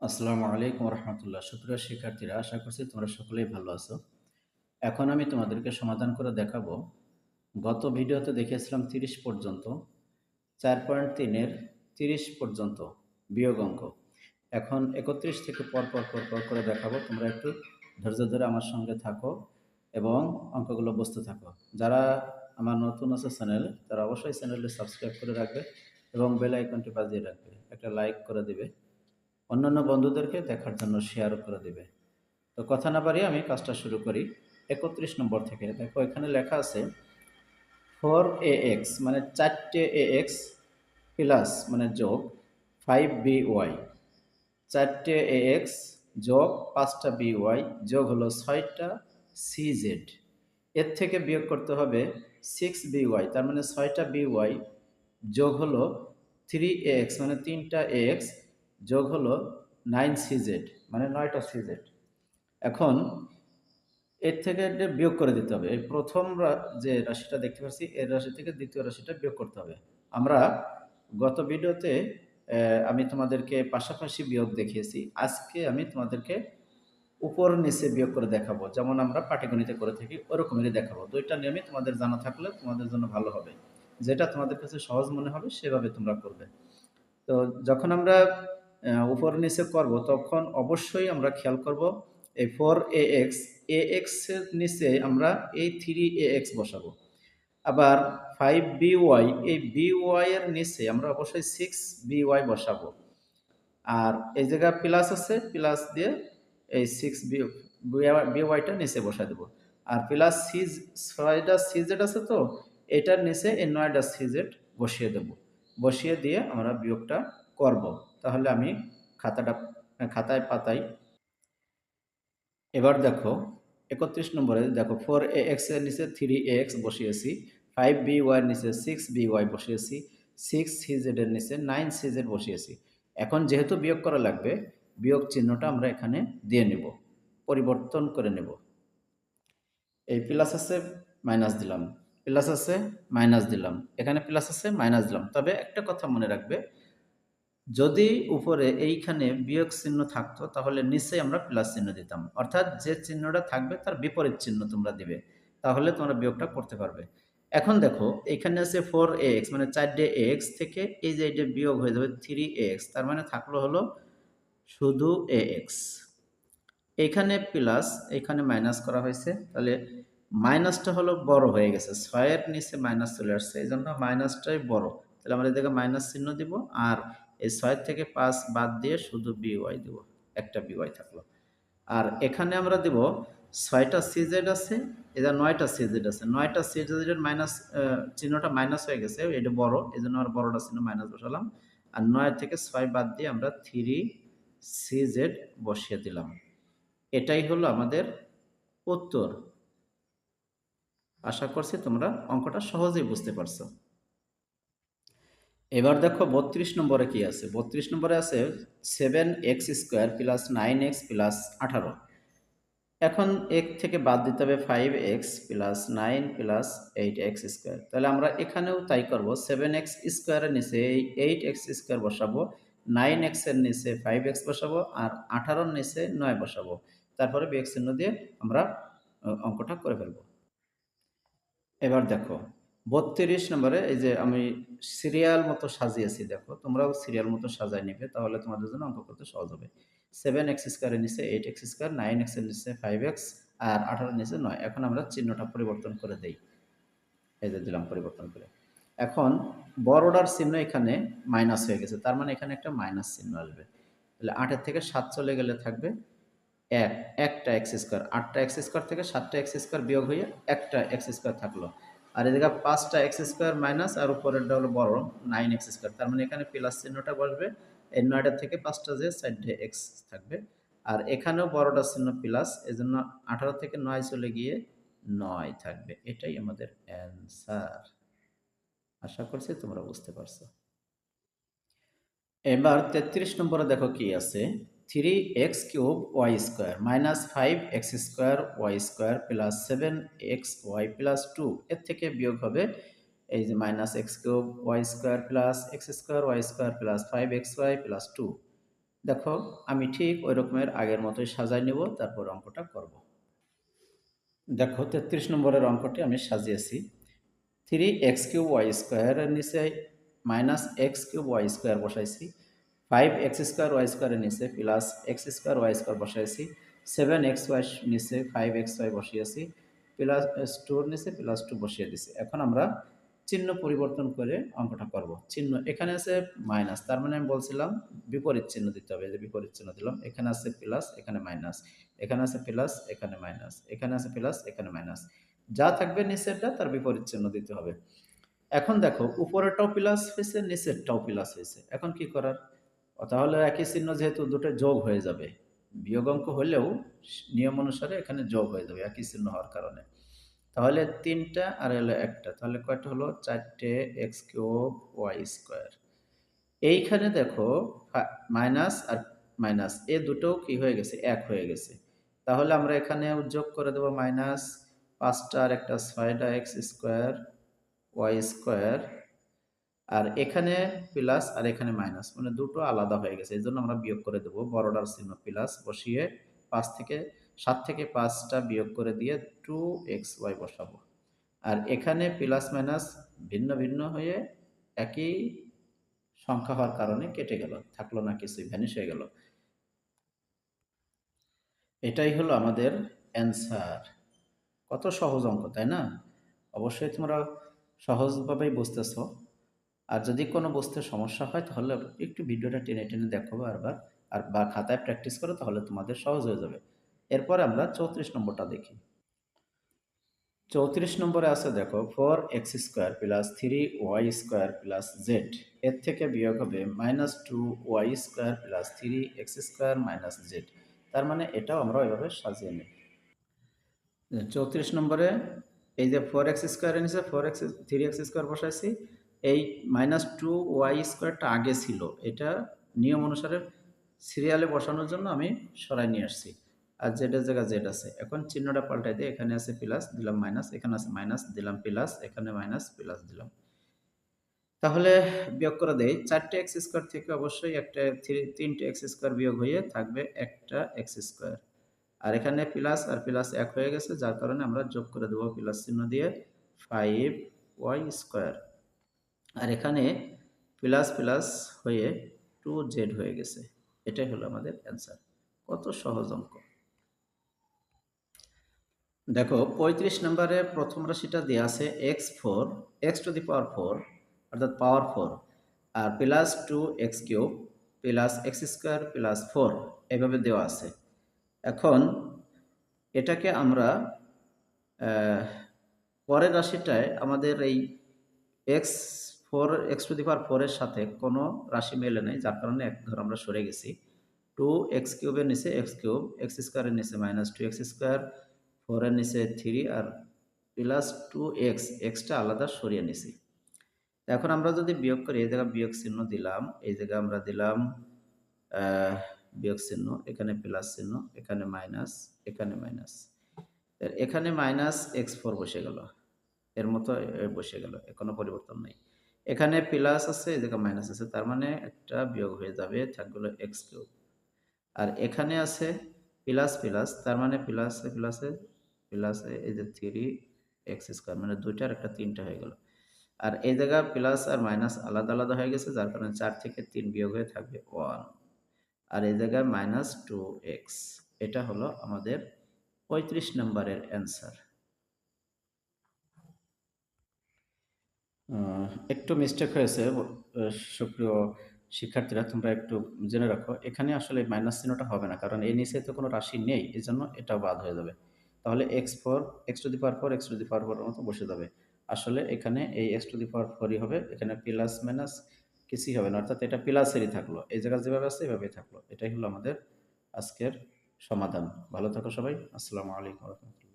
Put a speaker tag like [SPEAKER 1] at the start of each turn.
[SPEAKER 1] আসসালামু আলাইকুম রহমতুল্লাহ সুপ্রিয় শিক্ষার্থীরা, আশা করছি তোমরা সকলেই ভালো আছো। এখন আমি তোমাদেরকে সমাধান করে দেখাবো। গত ভিডিওতে দেখিয়েছিলাম তিরিশ পর্যন্ত, চার পয়েন্ট তিনের তিরিশ পর্যন্ত বিয়োগ অঙ্ক। এখন একত্রিশ থেকে পর পর পর পর করে দেখাবো। তোমরা একটু ধৈর্য ধরে আমার সঙ্গে থাকো এবং অঙ্কগুলো বুঝতে থাকো। যারা আমার নতুন আছে চ্যানেল, তারা অবশ্যই চ্যানেলটি সাবস্ক্রাইব করে রাখবে এবং বেল আইকনটি বাজিয়ে রাখবে। একটা লাইক করে দেবে। অন্যান্য বন্ধুদেরকে দেখার জন্য শেয়ার করে দেবে। তো কথা না বাড়িয়ে আমি কাজটা শুরু করি। একত্রিশ নম্বর থেকে। দেখো, এখানে লেখা আছে ফোর এ এক্স মানে চারটে এ এক্স প্লাস মানে যোগ ফাইভ বি ওয়াই চারটে এ এক্স যোগ পাঁচটা বি ওয়াই যোগ হলো ছয়টা সি জেড এর থেকে বিয়োগ করতে হবে সিক্স বি ওয়াই তার মানে ছয়টা বি ওয়াই যোগ হলো থ্রি এ এক্স মানে তিনটা এ এক্স যোগ হলো নাইন সিজেড মানে নয়টা সিজেড। এখন এর থেকে বিয়োগ করে দিতে হবে। এই প্রথম যে রাশিটা দেখতে পাচ্ছি, এর রাশি থেকে দ্বিতীয় রাশিটা বিয়োগ করতে হবে। আমরা গত ভিডিওতে আমি তোমাদেরকে পাশাপাশি বিয়োগ দেখিয়েছি। আজকে আমি তোমাদেরকে উপর নিচে বিয়োগ করে দেখাবো। যেমন আমরা পাটিগণিতে করে থাকি ওরকমেরই দেখাবো। দুইটা নিয়মই তোমাদের জানা থাকলে তোমাদের জন্য ভালো হবে। যেটা তোমাদের কাছে সহজ মনে হবে, সেভাবে তোমরা করবে। তো যখন আমরা উপর নিচে করব, তখন অবশ্যই আমরা খেয়াল করব এই ফোর এ এক্স এ এক্সের নিচে আমরা এই থ্রি এ এক্স বসাবো। আবার ফাইভ বি ওয়াই এই বি ওয়াইয়ের নিচে আমরা অবশ্যই সিক্স বি ওয়াই বসাবো। আর এই জায়গা প্লাস আছে প্লাস দিয়ে এই সিক্স বি ওয়াইটা নিচে বসা দেবো। আর প্লাস সিজ ছয়টা সিজেড আছে তো, এটার নিচে এই নয়টা সিজেড বসিয়ে দেব। বসিয়ে দিয়ে আমরা বিয়োগটা করব। তাহলে আমি খাতাটা, খাতায় পাতাই। এবার দেখো, একত্রিশ নম্বরে দেখো ফোর এ এক্সের নিচে থ্রি এ এক্স বসিয়েছি ফাইভ বি ওয়াইয়ের নিচে সিক্স বি ওয়াই বসিয়েছি সিক্স সি জেডের নিচে নাইন সি জেড বসিয়েছি। এখন যেহেতু বিয়োগ করা লাগবে, বিয়োগ চিহ্নটা আমরা এখানে দিয়ে নেব, পরিবর্তন করে নেব। এই প্লাস আছে মাইনাস দিলাম প্লাস আছে মাইনাস দিলাম। এখানে প্লাস আছে মাইনাস দিলাম। তবে একটা কথা মনে রাখবে যদি উপরে এইখানে বিয়োগ চিহ্ন থাকতো, তাহলে নিচে আমরা প্লাস চিহ্ন দিতাম। অর্থাৎ যে চিহ্নটা থাকবে, তার বিপরীত চিহ্ন তোমরা দিবে। তাহলে তোমরা বিয়োগটা করতে পারবে। এখন দেখো, এখানে আছে ফোর এক্স মানে চারটে এক্স থেকে এই যে এটা বিয়োগ হয়ে যাবে থ্রি এক্স তার মানে থাকল হলো শুধু এ এক্স এখানে প্লাস এখানে মাইনাস করা হয়েছে। তাহলে মাইনাসটা হলো বড় হয়ে গেছে। ছয়ের নিচে মাইনাস চলে আসছে। এই জন্য মাইনাসটাই বড়। তাহলে আমরা এদিকে মাইনাস চিহ্ন দিব, আর এই ছয় থেকে পাঁচ বাদ দিয়ে শুধু বিওয়াই দেব, একটা বিওয়াই থাকল। আর এখানে আমরা দেব ছয়টা সিজেড আছে এটা নয়টা সিজেড আছে, নয়টা সিজেডের মাইনাস চিহ্নটা মাইনাস হয়ে গেছে, এটা বড়, এই জন্য আমরা বড়টা চিহ্ন মাইনাস বসালাম। আর নয় থেকে ছয় বাদ দিয়ে আমরা থ্রি সিজেড বসিয়ে দিলাম। এটাই হলো আমাদের উত্তর। আশা করছি তোমরা অঙ্কটা সহজেই বুঝতে পারছ। এবার দেখো বত্রিশ নম্বরে কি আছে? বত্রিশ নম্বরে আছে seven X square plus nine X plus আঠারো। এখন এক থেকে বাদ দিতে হবে five X plus nine plus eight X square তাহলে আমরা এখানেও তাই করব সেভেন এক্স স্কোয়ারের নিচে এই এইট এক্স স্কোয়ার বসাবো নাইন এক্সের নিচে ফাইভ এক্স বসাবো আর আঠারোর নিচে নয় বসাবো। তারপরে বিএক্স চিহ্ন দিয়ে আমরা অঙ্কটা করে ফেলব। এবার দেখো বত্রিশ নম্বরে এই যে আমি সিরিয়াল মতো সাজিয়েছি, দেখো, তোমরাও সিরিয়াল মতো সাজাই নেবে, তাহলে তোমাদের জন্য অঙ্ক করতে সহজ হবে। সেভেন এক্স স্কোয়ারের নিচে এইট এক্স স্কোয়ার নাইন এক্সের নিচে ফাইভ এক্স আর আঠারোর নিচে নয়। এখন আমরা চিহ্নটা পরিবর্তন করে দেই। এই যে দিলাম পরিবর্তন করে। এখন বড়টার চিহ্ন এখানে মাইনাস হয়ে গেছে, তার মানে এখানে একটা মাইনাস চিহ্ন আসবে। তাহলে আটের থেকে সাত চলে গেলে থাকবে এক, একটা এক্স স্কোয়ার আটটা এক্স স্কোয়ার থেকে সাতটা এক্স স্কোয়ার বিয়োগ হয়ে একটা এক্স স্কোয়ার থাকল। আর এদিকে পাঁচটা এক্স স্কোয়ার মাইনাস, আর উপরেরটা হলো বড়, নাইন এক্স স্কোয়ার। তার মানে এখানে প্লাস চিহ্নটা বসবে, এই নয়টা থেকে পাঁচটা যে সাইডে এক্স থাকবে। আর এখানেও বড়টা চিহ্ন প্লাস এই জন্য আঠারো থেকে নয় চলে গিয়ে নয় থাকবে। এটাই আমাদের অ্যান্সার আশা করছি তোমরা বুঝতে পারছ। এবার তেত্রিশ নম্বরে দেখো কি আছে। Three X cube Y square minus five X square Y square plus seven X Y plus two এর থেকে বিয়োগ হবে এই যে minus X cube Y square plus X square Y square plus five X Y plus two দেখো, আমি ঠিক ওই রকমের আগের মতোই সাজাই নেব, তারপর অঙ্কটা করব। দেখো, তেত্রিশ নম্বরের অঙ্কটি আমি সাজিয়েছি। থ্রি এক্স কিউব ওয়াই স্কোয়ারের নিচে minus X cube Y square বসাইছি। ফাইভ এক্স স্কোয়ার ওয়াই স্কোয়ারের নিচে plus X square Y square বসাইছি সেভেন এক্স ওয়াই নিচে ফাইভ এক্স ওয়াই বসিয়েছি প্লাস টুর নিচে প্লাস টু বসিয়ে দিছি। এখন আমরা চিহ্ন পরিবর্তন করে অঙ্কটা করব। চিহ্ন এখানে আছে মাইনাস তার মানে আমি বলছিলাম বিপরীত চিহ্ন দিতে হবে যে বিপরীত চিহ্ন দিলাম। এখানে আছে প্লাস এখানে মাইনাস এখানে আছে প্লাস এখানে মাইনাস এখানে আছে প্লাস এখানে মাইনাস যা থাকবে নিচেরটা, তার বিপরীত চিহ্ন দিতে হবে। এখন দেখো, উপরেরটাও প্লাস হয়েছে, নিচেরটাও প্লাস হয়েছে। এখন কি করার? তাহলে একই চিহ্ন যেহেতু দুটো যোগ হয়ে যাবে, বিয়োগ অঙ্ক হলেও নিয়ম অনুসারে এখানে যোগ হয়ে যাবে, একই চিহ্ন হওয়ার কারণে। তাহলে তিনটা আর হলো একটা, তাহলে কয়টা হলো? চারটে এক্স কিউব ওয়াই স্কোয়ার। এইখানে দেখো মাইনাস আর মাইনাস, এ দুটো কি হয়ে গেছে? এক হয়ে গেছে। তাহলে আমরা এখানে যোগ করে দেবো মাইনাস পাঁচটা আর একটা ছয়টা এক্স স্কোয়ার ওয়াই স্কোয়ার আর এখানে প্লাস আর এখানে মাইনাস মানে দুটো আলাদা হয়ে গেছে, এই জন্য আমরা বিয়োগ করে দেবো। বড়টার চিহ্ন প্লাস বসিয়ে পাঁচ থেকে সাত থেকে পাঁচটা বিয়োগ করে দিয়ে টু এক্স ওয়াই বসাবো। আর এখানে প্লাস মাইনাস ভিন্ন ভিন্ন হয়ে একই সংখ্যা হওয়ার কারণে কেটে গেল, থাকল না কিছুই ভ্যানিশ হয়ে গেল। এটাই হলো আমাদের অ্যান্সার কত সহজ অঙ্ক, তাই না? অবশ্যই তোমরা সহজভাবেই বুঝতেছ। আর যদি কোনো বুঝতে সমস্যা হয়, তাহলে একটু ভিডিওটা টেনে টেনে দেখো বারবার। আর বা খাতায় প্র্যাকটিস করো, তাহলে তোমাদের সহজ হয়ে যাবে। এরপর আমরা চৌত্রিশ নম্বরটা দেখি। চৌত্রিশ নম্বরে আছে দেখো four X square plus three Y square plus Z এর থেকে বিয়োগ হবে minus two Y square plus three X square minus Z তার মানে এটাও আমরা ওইভাবে সাজিয়ে নিই চৌত্রিশ নম্বরে, এই যে ফোর এক্স স্কোয়ার নিচে four X three X square বসাইছি। এই মাইনাস টু ওয়াই স্কোয়ারটা আগে ছিল, এটা নিয়ম অনুসারে সিরিয়ালে বসানোর জন্য আমি সরাই নিয়ে আসছি। আর জেডের জায়গায় জেড আছে। এখন চিহ্নটা পাল্টাই দিয়ে এখানে আছে প্লাস দিলাম মাইনাস এখানে আছে মাইনাস দিলাম প্লাস এখানে মাইনাস প্লাস দিলাম। তাহলে বিয়োগ করে দেই। চারটে এক্স স্কোয়ার থেকে অবশ্যই একটা থ্রি তিনটে এক্স স্কোয়ার বিয়োগ হয়ে থাকবে একটা এক্স স্কোয়ার আর এখানে প্লাস আর প্লাস এক হয়ে গেছে, যার কারণে আমরা যোগ করে দেবো প্লাস চিহ্ন দিয়ে ফাইভ ওয়াই স্কোয়ার আর এখানে প্লাস প্লাস হয়ে টু জেড হয়ে গেছে। এটাই হলো আমাদের অ্যান্সার কত সহজ অঙ্ক। দেখো, পঁয়ত্রিশ নম্বরে প্রথম রাশিটা দেওয়া আছে X four X two the power four অর্থাৎ পাওয়ার ফোর আর plus two X cube plus X square plus four এভাবে দেওয়া আছে। এখন এটাকে আমরা পরের রাশিটায় আমাদের এই X four X two the power ফোরের সাথে কোনো রাশি মেলে নেই, যার কারণে এক ধর আমরা সরে গেছি। টু এক্স কিউবের নিচে এক্স কিউব এক্স স্কোয়ারের নিচে মাইনাস টু এক্স স্কোয়ার ফোরের নিচে থ্রি আর প্লাস টু এক্স এক্সটা আলাদা সরিয়ে নিছি। এখন আমরা যদি বিয়োগ করি, এই জায়গায় বিয়োগ চিহ্ন দিলাম, এই জায়গায় আমরা দিলাম বিয়োগ চিহ্ন, এখানে প্লাস চিহ্ন, এখানে মাইনাস এখানে মাইনাস এখানে মাইনাস এক্স ফোর বসে গেল। এর মতো বসে গেল কোনো পরিবর্তন নেই। এখানে প্লাস আছে, এই জায়গায় মাইনাস আছে, তার মানে একটা বিয়োগ হয়ে যাবে থাকগুলো এক্স কিউব আর এখানে আছে প্লাস প্লাস, তার মানে প্লাসে প্লাসে প্লাসে এই যে থ্রি এক্স স্কোয়ার মানে দুইটার একটা তিনটা হয়ে গেল। আর এই জায়গা প্লাস আর মাইনাস আলাদা আলাদা হয়ে গেছে, যার কারণে চার থেকে তিন বিয়োগ হয়ে থাকবে ওয়ান আর এই জায়গায় মাইনাস টু এক্স এটা হলো আমাদের পঁয়ত্রিশ নম্বরের অ্যান্সার একটু মিস্টেক হয়েছে সুপ্রিয় শিক্ষার্থীরা, তোমরা একটু জেনে রাখো, এখানে আসলে মাইনাস চিহ্নটা হবে না, কারণ এই নিচে তো কোনো রাশি নেই এই জন্য এটা বাদ হয়ে যাবে। তাহলে X four X two the power four X two the power four মতো বসে যাবে। আসলে এখানে এই এক্স টু দি পাওয়ার ফোরই হবে, এখানে প্লাস মাইনাস কিছুই হবে না, অর্থাৎ এটা প্লাসেরই থাকল, এই জায়গা যেভাবে আছে এভাবেই থাকল। এটাই হলো আমাদের আজকের সমাধান। ভালো থাকো সবাই, আসসালামু আলাইকুম রহমতুল্লাহ।